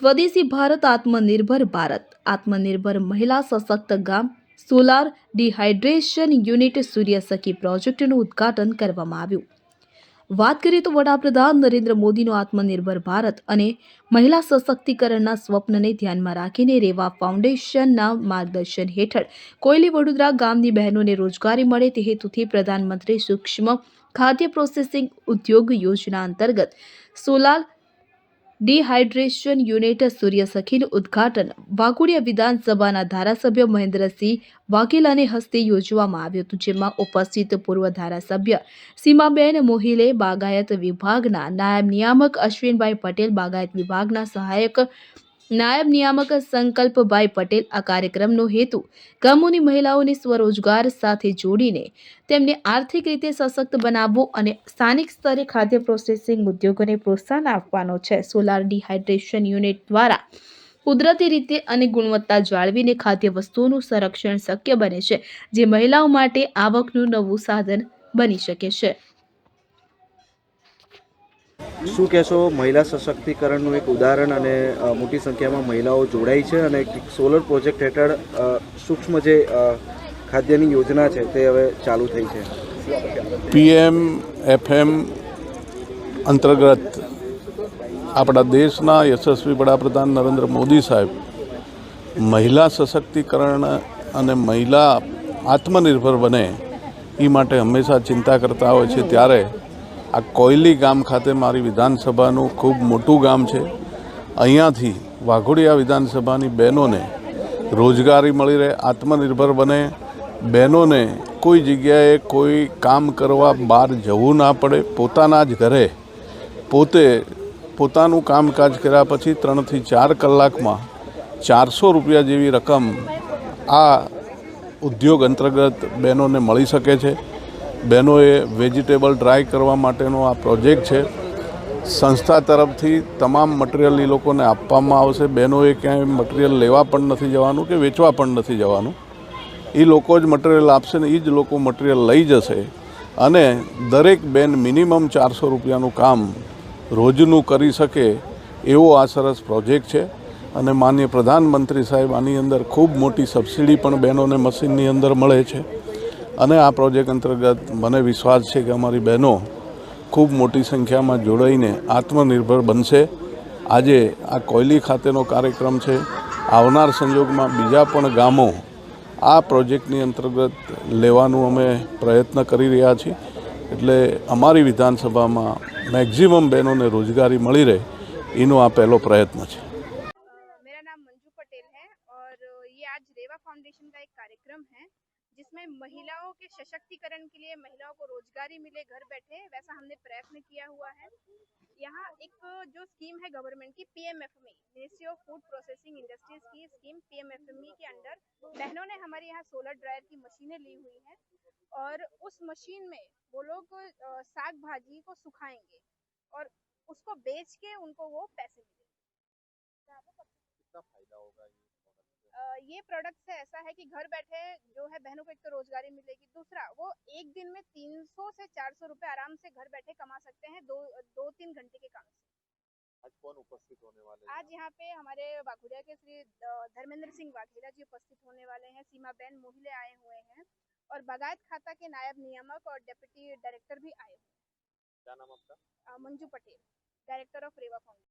સ્વદેશી ભારત, આત્મનિર્ભર ભારત. આત્મનિર્ભર મહિલા સશક્ત ગામ, સોલાર ડિહાઇડ્રેશન યુનિટ સૂર્યસખી પ્રોજેક્ટનું ઉદ્ઘાટન કરવામાં આવ્યું. વાત કરીએ તો વડાપ્રધાન નરેન્દ્ર મોદીનું આત્મનિર્ભર ભારત અને મહિલા સશક્તિકરણના સ્વપ્નને ધ્યાનમાં રાખીને રેવા ફાઉન્ડેશનના માર્ગદર્શન હેઠળ કોયલી વડોદરા ગામની બહેનોને રોજગારી મળે તે હેતુથી પ્રધાનમંત્રી સૂક્ષ્મ ખાદ્ય પ્રોસેસિંગ ઉદ્યોગ યોજના અંતર્ગત સોલાર ડિહાઇડ્રેશન યુનિટ સૂર્યસખીનું ઉદ્ઘાટન વાઘોડિયા વિધાનસભાના ધારાસભ્ય મહેન્દ્રસિંહ વાઘેલાને હસ્તે યોજવામાં આવ્યું હતું, જેમાં ઉપસ્થિત પૂર્વ ધારાસભ્ય સીમાબેન મોહિલે, બાગાયત વિભાગના નાયબ નિયામક અશ્વિનભાઈ પટેલ, બાગાયત વિભાગના સહાયક નાયબ નિયામક સંકલ્પભાઈ પટેલ આ કાર્યક્રમનો હેતુ ગામોની મહિલાઓને સ્વરોજગાર સાથે જોડીને તેમને આર્થિક રીતે સશક્ત બનાવવો અને સ્થાનિક સ્તરે ખાદ્ય પ્રોસેસિંગ ઉદ્યોગોને પ્રોત્સાહન આપવાનો છે. સોલાર ડિહાઇડ્રેશન યુનિટ દ્વારા કુદરતી રીતે અને ગુણવત્તા જાળવીને ખાદ્ય વસ્તુઓનું સંરક્ષણ શક્ય બને છે, જે મહિલાઓ માટે આવકનું નવું સાધન બની શકે છે. શું કહેશો, મહિલા સશક્તિકરણનું એક ઉદાહરણ અને મોટી સંખ્યામાં મહિલાઓ જોડાઈ છે અને સોલર પ્રોજેક્ટ હેઠળ સૂક્ષ્મ જે ખાદ્યની યોજના છે તે હવે ચાલુ થઈ છે? પીએમ, એફએમ અંતર્ગત આપણા દેશના યશસ્વી વડાપ્રધાન નરેન્દ્ર મોદી સાહેબ મહિલા સશક્તિકરણ અને મહિલા આત્મનિર્ભર બને એ માટે હંમેશા ચિંતા કરતા હોય છે. ત્યારે આ કોયલી ગામ ખાતે મારી વિધાનસભાનું ખૂબ મોટું ગામ છે. અહીંયાથી વાઘોડિયા વિધાનસભાની બહેનોને રોજગારી મળી રહે, આત્મનિર્ભર બને. બહેનોને કોઈ જગ્યાએ કોઈ કામ કરવા બહાર જવું ના પડે, પોતાના જ ઘરે પોતે પોતાનું કામકાજ કર્યા પછી ત્રણથી ચાર કલાકમાં ચારસો રૂપિયા જેવી રકમ આ ઉદ્યોગ અંતર્ગત બહેનોને મળી શકે છે. બહેનોએ વેજીટેબલ ડ્રાય કરવા માટેનો આ પ્રોજેક્ટ છે. સંસ્થા તરફથી તમામ મટીરિયલ એ લોકોને આપવામાં આવશે. બહેનોએ ક્યાંય મટીરિયલ લેવા પણ નથી જવાનું કે વેચવા પણ નથી જવાનું. એ લોકો જ મટીરિયલ આપશે ને એ જ લોકો મટીરિયલ લઈ જશે. અને દરેક બેન મિનિમમ ચારસો રૂપિયાનું કામ રોજનું કરી શકે એવો આ સરસ પ્રોજેક્ટ છે. અને માન્ય પ્રધાનમંત્રી સાહેબ આની અંદર ખૂબ મોટી સબસિડી પણ બહેનોને મશીનની અંદર મળે છે. અને આ પ્રોજેક્ટ અંતર્ગત મને વિશ્વાસ છે કે અમારી બહેનો ખૂબ મોટી સંખ્યામાં જોડાઈને આત્મનિર્ભર બનશે. આજે આ કોયલી ખાતેનો કાર્યક્રમ છે. આવનાર સંજોગમાં બીજા પણ ગામો આ પ્રોજેક્ટની અંતર્ગત લેવાનું અમે પ્રયત્ન કરી રહ્યા છીએ. એટલે અમારી વિધાનસભામાં મેક્ઝિમમ બહેનોને રોજગારી મળી રહે એનો આ પહેલો પ્રયત્ન છે. जिसमें महिलाओं के सशक्तिकरण के लिए महिलाओं को रोजगारी मिले घर बैठे वैसा हमने प्रयत्न किया हुआ है। यहाँ एक जो स्कीम है गवर्नमेंट की PMFME ministry of food processing industries की स्कीम पीएमएफएमई के अंडर बहनों ने हमारे यहाँ सोलर ड्रायर की मशीनें ली हुई हैं और उस मशीन में वो लोग साग भाजी को सुखाएँगे और उसको बेच के उनको वो पैसे मिलेंगे। अ, ये? प्रोडक्ट से ऐसा है कि घर बैठे जो है बहनों को एक तो रोजगारी मिलेगी दूसरा वो एक दिन में 300 से 400 रुपए आराम से घर बैठे कमा सकते हैं दो दो तीन घंटे के काम से। आज कौन उपस्थित होने वाले हैं? आज यहाँ पे हमारे वाघुड़िया के श्री धर्मेंद्र सिंह वाघेला जी उपस्थित होने वाले हैं सीमा बहन मोहिले आए हुए हैं और बागायत खाता के नायब नियामक और डेप्यूटी डायरेक्टर भी आए हुए क्या नाम आपका? Manju Patel director of Reva foundation